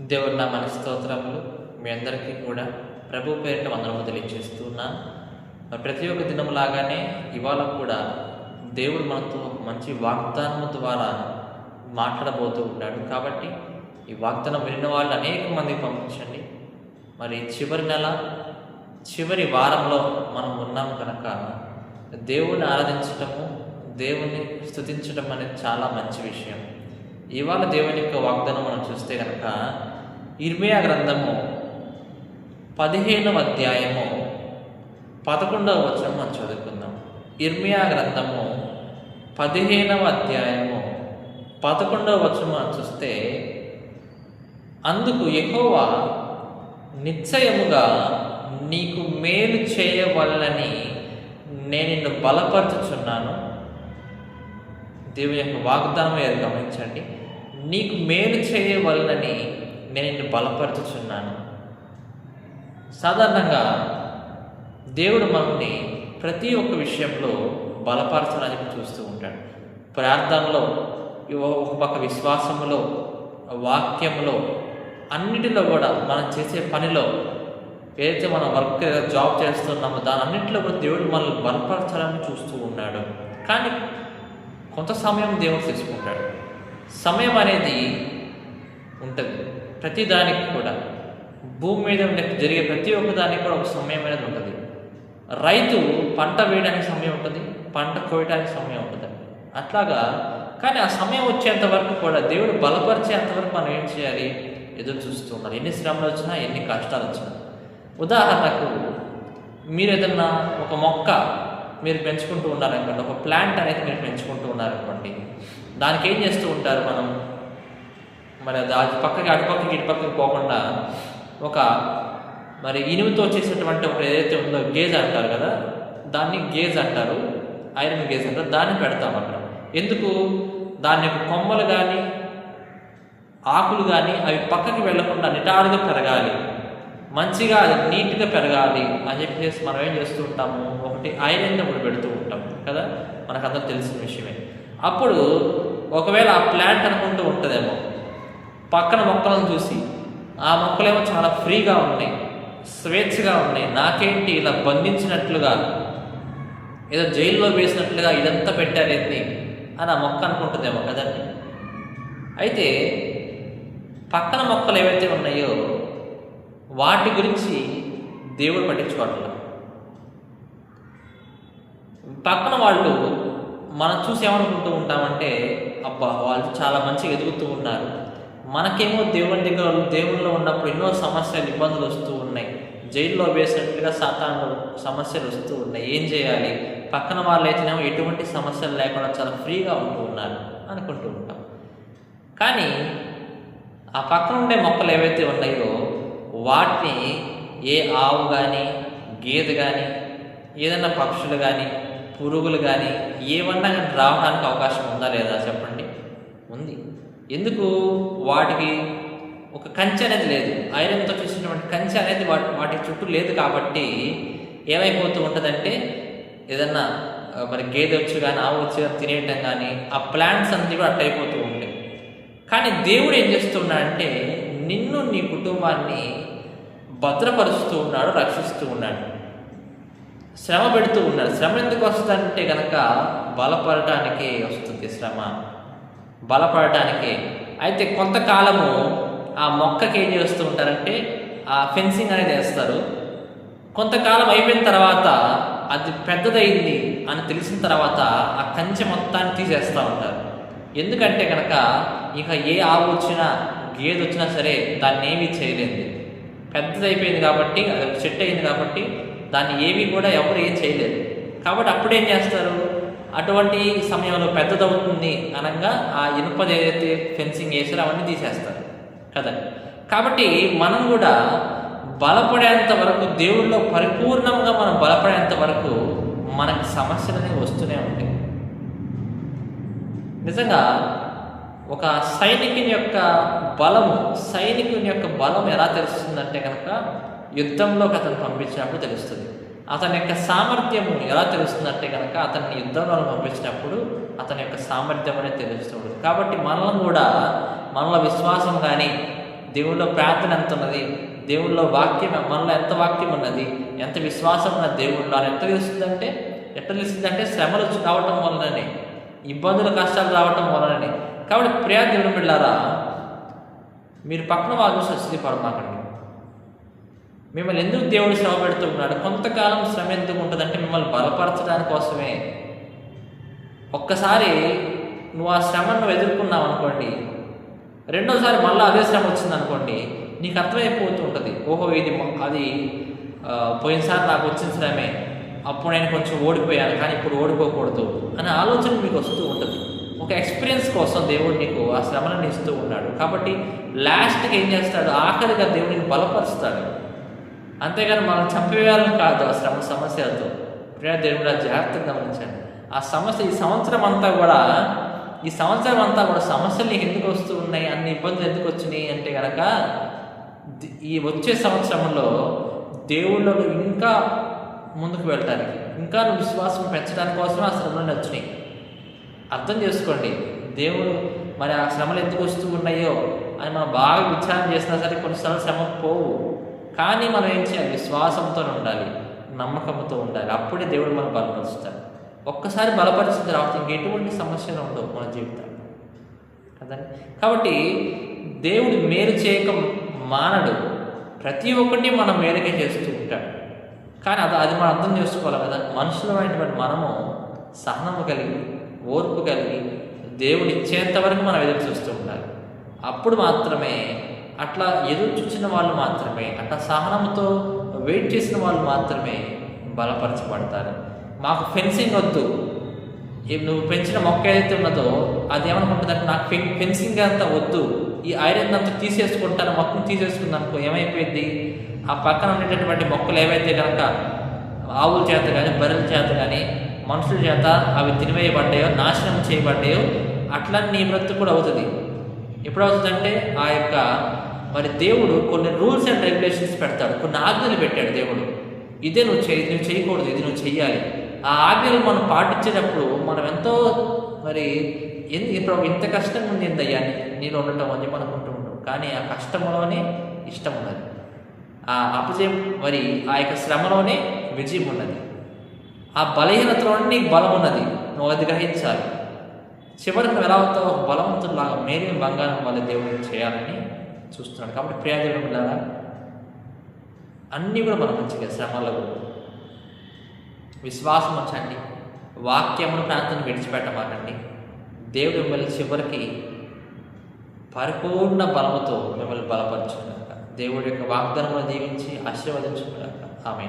దేవుడు నా మన స్తోత్రములు మీ అందరికీ కూడా ప్రభు పేరిట వందనము తెలియజేస్తున్నా ప్రతి ఒక్క దినం లాగానే ఇవాళ కూడా దేవుడు మనతో మంచి వాగ్దానము ద్వారా మాట్లాడబోతూ ఉన్నాడు. కాబట్టి ఈ వాగ్దానం విన్న వాళ్ళు అనేక మందికి పంపించండి. మరి చివరి నెల చివరి వారంలో మనం ఉన్నాం కనుక దేవుణ్ణి ఆరాధించటము దేవుణ్ణి స్తుతించడం అనేది చాలా మంచి విషయం. ఇవాళ దేవుని యొక్క వాగ్దానం మనం చూస్తే కనుక ఇర్మియా గ్రంథము పదిహేనవ అధ్యాయము పదకొండవ వచనం మనం చదువుకుందాం. ఇర్మియా గ్రంథము పదిహేనవ అధ్యాయము పదకొండవ వచనం మనం చూస్తే అందుకు ఎహోవా నిశ్చయముగా నీకు మేలు చేయవల్లని నేను నిన్ను బలపరచుచున్నాను. దేవుని యొక్క వాగ్దానం ఏది గమనించండి. నీకు మేలు చేయవలనని నేను నిన్ను బలపరచుచున్నాను. సాధారణంగా దేవుడు మనల్ని ప్రతి ఒక్క విషయంలో బలపరచడానికి చూస్తూ ఉంటాడు. ప్రార్థనలో ఒక పక్క విశ్వాసములో వాక్యంలో అన్నిటిలో కూడా మనం చేసే పనిలో ఏదైతే మనం వర్క్ జాబ్ చేస్తున్నామో దాని అన్నింటిలో కూడా దేవుడు మనల్ని బలపరచాలని చూస్తూ ఉన్నాడు. కానీ కొంత సమయం దేవుడు తీసుకుంటాడు. సమయం అనేది ఉంటుంది. ప్రతి దానికి కూడా. భూమి మీద జరిగే ప్రతి ఒక్క దానికి కూడా ఒక సమయం అనేది ఉంటుంది. రైతు పంట వేయడానికి సమయం ఉంటుంది పంట కోయడానికి సమయం ఉంటుంది. అట్లాగా కానీ ఆ సమయం వచ్చేంత వరకు కూడా దేవుడు బలపరిచేంత వరకు మనం ఏం చేయాలి? ఎదురు చూస్తూ ఉండాలి. ఎన్ని శ్రమలు వచ్చినా ఎన్ని కష్టాలు వచ్చినా. ఉదాహరణకు మీరు ఏదన్నా ఒక మొక్క మీరు పెంచుకుంటూ ఉన్నారనుకోండి ఒక ప్లాంట్ అనేది మీరు పెంచుకుంటూ ఉన్నారనుకోండి దానికి ఏం చేస్తూ ఉంటారు మనం? మరి అది పక్కకి అటుపక్కకి ఇటుపక్కకి పోకుండా ఒక మరి ఇనుముతో చేసినటువంటి ఒక ఏదైతే ఉందో గేజ్ అంటారు కదా? దాన్ని గేజ్ అంటారు. ఐరన్ గేజ్ అంటారు. దాన్ని పెడతాం అక్కడ. ఎందుకు? దాని యొక్క కొమ్మలు కానీ ఆకులు కానీ అవి పక్కకి వెళ్ళకుండా నిటారుగా పెరగాలి. మంచిగా అది నీట్గా పెరగాలి అని చెప్పేసి మనం ఏం చేస్తూ ఉంటాము? ఒకటి ఐరన్ ఒకటి పెడుతూ ఉంటాం కదా? మనకందరూ తెలిసిన విషయమే. అప్పుడు ఒకవేళ ఆ ప్లాంట్ అనుకుంటూ ఉంటుందేమో పక్కన మొక్కలను చూసి ఆ మొక్కలేమో చాలా ఫ్రీగా ఉన్నాయి స్వేచ్ఛగా ఉన్నాయి నాకేంటి ఇలా బంధించినట్లుగా ఏదో జైల్లో వేసినట్లుగా ఇదంతా పెట్టారేంటి అని ఆ మొక్క అనుకుంటుందేమో కదండి. అయితే పక్కన మొక్కలు ఏవైతే ఉన్నాయో వాటి గురించి దేవుడు పట్టించుకోవట్లేదు. పక్కన వాళ్ళు మనం చూసి ఏమనుకుంటూ ఉంటామంటే అబ్బా వాళ్ళు చాలా మంచిగా ఎదుగుతూ ఉన్నారు. మనకేమో దేవుని దగ్గర దేవుళ్ళు ఉన్నప్పుడు ఎన్నో సమస్యలు ఇబ్బందులు వస్తూ ఉన్నాయి. జైల్లో వేసినట్లుగా సాతాను సమస్యలు వస్తూ ఉన్నాయి. ఏం చేయాలి? పక్కన వాళ్ళు అయితేనేమో ఎటువంటి సమస్యలు లేకుండా చాలా ఫ్రీగా ఉంటూ ఉన్నారు అనుకుంటూ ఉంటాం. కానీ ఆ పక్కన ఉండే మొక్కలు ఏవైతే ఉన్నాయో వాటిని ఏ ఆవు కానీ గేదె కానీ ఏదైనా పక్షులు కానీ పురుగులు కానీ ఏమన్నా రావడానికి అవకాశం ఉందా లేదా చెప్పండి? ఉంది. ఎందుకు? వాటికి ఒక కంచె అనేది లేదు. ఐరన్తో చూసినటువంటి కంచె అనేది వాటి వాటి చుట్టూ లేదు కాబట్టి ఏమైపోతూ ఉంటుందంటే ఏదన్నా మరి గేదె వచ్చి కానీ ఆవు వచ్చి కానీ తినేయటం కానీ ఆ ప్లాంట్స్ అన్నీ కూడా అట్టయిపోతూ ఉంటాయి. కానీ దేవుడు ఏం చేస్తున్నాడంటే నిన్ను నీ కుటుంబాన్ని భద్రపరుస్తూ ఉన్నాడు రక్షిస్తూ ఉన్నాడు. శ్రమ పెడుతూ ఉన్నాడు. శ్రమ ఎందుకు వస్తుందంటే కనుక బలపడటానికే వస్తుంది శ్రమ. బలపడటానికి. అయితే కొంతకాలము ఆ మొక్కకి ఏం చేస్తూ ఉంటారంటే ఆ ఫెన్సింగ్ అనేది వేస్తారు. కొంతకాలం అయిపోయిన తర్వాత అది పెద్దదైంది అని తెలిసిన తర్వాత ఆ కంచె మొత్తాన్ని తీసేస్తూ ఉంటారు. ఎందుకంటే కనుక ఇక ఏ ఆవు వచ్చినా గేదె వచ్చినా సరే దాన్ని ఏమీ చేయలేదు పెద్దదైపోయింది కాబట్టి అది చెట్టు అయింది కాబట్టి దాన్ని ఏమీ కూడా ఎవరు ఏం చేయలేరు కాబట్టి అప్పుడు ఏం చేస్తారు? అటువంటి సమయంలో పెద్దదవుతుంది అనగా ఆ ఇనుపది ఏదైతే ఫెన్సింగ్ వేసారో అవన్నీ తీసేస్తారు. కదా? కాబట్టి మనం కూడా బలపడేంత వరకు దేవుళ్ళో పరిపూర్ణంగా మనం బలపడేంత వరకు మనకి సమస్యలు అనేవి వస్తూనే ఉంటాయి. నిజంగా ఒక సైనికుని యొక్క బలము సైనికుని యొక్క బలం ఎలా తెలుస్తుందంటే కనుక యుద్ధంలోకి అతను పంపించినప్పుడు తెలుస్తుంది. అతని యొక్క సామర్థ్యము ఎలా తెలుస్తుందంటే కనుక అతన్ని యుద్ధంలో పంపించినప్పుడు అతని యొక్క సామర్థ్యం అనేది తెలుస్తూ ఉంటుంది. కాబట్టి మనల్ని కూడా మనలో విశ్వాసం కానీ దేవుళ్ళో ప్రార్థన ఎంత ఉన్నది దేవుళ్ళో వాక్యం మనలో ఎంత వాక్యం ఉన్నది ఎంత విశ్వాసం ఉన్న దేవుళ్ళు అని ఎంత తెలుస్తుందంటే ఎట్లా తెలుస్తుందంటే శ్రమలు రావటం వలననే ఇబ్బందులు కష్టాలు రావటం వలననే కాబట్టి ప్రియా దేవుని బిళ్ళారా మీరు పక్కన వాళ్ళు సస్తి పడమాకండి మిమ్మల్ని ఎందుకు దేవుడు శ్రమ పెడుతున్నాడు కొంతకాలం శ్రమ ఎందుకు ఉంటుందంటే మిమ్మల్ని బలపరచడానికి కోసమే. ఒక్కసారి నువ్వు ఆ శ్రమను నువ్వు ఎదుర్కొన్నావు అనుకోండి రెండోసారి మళ్ళీ అదే శ్రమ వచ్చింది అనుకోండి నీకు అర్థమైపోతూ ఉంటుంది. ఓహో ఇది అది పోయినసారి నాకు వచ్చిన శ్రమే. అప్పుడు నేను కొంచెం ఓడిపోయాను కానీ ఇప్పుడు ఓడిపోకూడదు అనే ఆలోచన మీకు వస్తూ ఉంటుంది. ఒక ఎక్స్పీరియన్స్ కోసం దేవుడు నీకు ఆ శ్రమలను ఇస్తూ ఉన్నాడు. కాబట్టి లాస్ట్కి ఏం చేస్తాడు? ఆఖరిగా దేవుడిని బలపరుస్తాడు. అంతేగాని మనం చంపివేయాలని కాదు ఆ శ్రమ సమస్యలతో. ప్రియా దేవుడు జాగ్రత్తగా గమనించండి. ఆ సమస్య ఈ సంవత్సరం అంతా కూడా ఈ సంవత్సరం అంతా కూడా సమస్యలు నీకు ఎందుకు వస్తూ ఉన్నాయి? అన్ని ఇబ్బందులు ఎందుకు వచ్చినాయి అంటే కనుక ఈ వచ్చే సంవత్సరంలో దేవుళ్ళు ఇంకా ముందుకు వెళ్ళటానికి ఇంకా నువ్వు విశ్వాసం పెంచడానికి కోసమే ఆ శ్రమలు వచ్చినాయి. అర్థం చేసుకోండి. దేవుడు మరి ఆ శ్రమలు ఎందుకు వస్తూ ఉన్నాయో అని మనం బాగా విచారం చేసినా సరే కొన్నిసార్లు శ్రమ పోవు. కానీ మనం ఏం చేయాలి? విశ్వాసంతో ఉండాలి నమ్మకంతో ఉండాలి. అప్పుడే దేవుడు మనం బలపరుస్తాడు. ఒక్కసారి బలపరిచిన తర్వాత ఇంకెటువంటి సమస్యలు ఉండవు మన జీవితాల్లో కదండి? కాబట్టి దేవుడు మేలు చేయక మానడు. ప్రతి ఒక్కటి మనం మేలుకే చేస్తూ ఉంటాడు. కానీ అది అది మనం అర్థం చేసుకోవాలి కదా. మనుషులమైనటువంటి మనము సహనము కలిగి ఓర్పు కలిగి దేవుడు ఇచ్చేంత వరకు మనం ఎదురు చూస్తూ ఉండాలి. అప్పుడు మాత్రమే అట్లా ఎదురు చూసిన వాళ్ళు మాత్రమే అట్లా సహనంతో వెయిట్ చేసిన వాళ్ళు మాత్రమే బలపరచబడతారు. మాకు ఫెన్సింగ్ వద్దు. నువ్వు పెంచిన మొక్క ఏదైతే ఉన్నదో అది ఏమనుకుంటుందంటే నాకు ఫెన్ ఫెన్సింగ్ అంతా వద్దు. ఈ ఐరన్ అంతా తీసేసుకుంటాను మొక్కను తీసేసుకుంది అనుకో ఏమైపోయింది? ఆ పక్కన ఉండేటటువంటి మొక్కలు ఏవైతే కనుక ఆవుల చేత కానీ బర్రెల చేత కానీ మనుషుల చేత అవి తినివేయబడ్డాయో నాశనం చేయబడ్డాయో అట్లా నీ బ్రతుకు కూడా అవుతుంది. ఎప్పుడు అవుతుందంటే ఆ యొక్క మరి దేవుడు కొన్ని రూల్స్ అండ్ రెగ్యులేషన్స్ పెడతాడు. కొన్ని ఆజ్ఞలు పెట్టాడు దేవుడు. ఇదే నువ్వు చేయి నువ్వు చేయకూడదు ఇది నువ్వు చెయ్యాలి. ఆ ఆజ్ఞలు మనం పాటించేటప్పుడు మనం ఎంతో మరి ఎందు ఇప్పుడు ఇంత కష్టం ఉంది ఏందయ్యా? నేను ఉండటం అని చెప్పి అనుకుంటూ ఉంటాం. కానీ ఆ కష్టంలోనే ఇష్టం ఉన్నది. ఆ అపజయం మరి ఆ యొక్క శ్రమలోనే విజయం ఉన్నది. ఆ బలహీనతలోనే నీకు బలం ఉన్నది నువ్వు అది గ్రహించాలి. చివరికి నువ్వు ఎలా అవుతావు ఒక బలవంతులాగా మేరీ బంగారం వల్ల దేవుడిని చేయాలని చూస్తున్నాడు. కాబట్టి ప్రియాదేవుడు పిల్లరా అన్నీ కూడా మనం మంచిగా శ్రమలకు విశ్వాసం వచ్చండి వాక్యమును ప్రాంతం విడిచిపెట్టమాకండి. దేవుడు మిమ్మల్ని చివరికి పరిపూర్ణ బలముతో మిమ్మల్ని బలపరచుకున్నాక దేవుడి యొక్క వాగ్దానమును దీవించి ఆశీర్వదించుకున్నాక ఆమె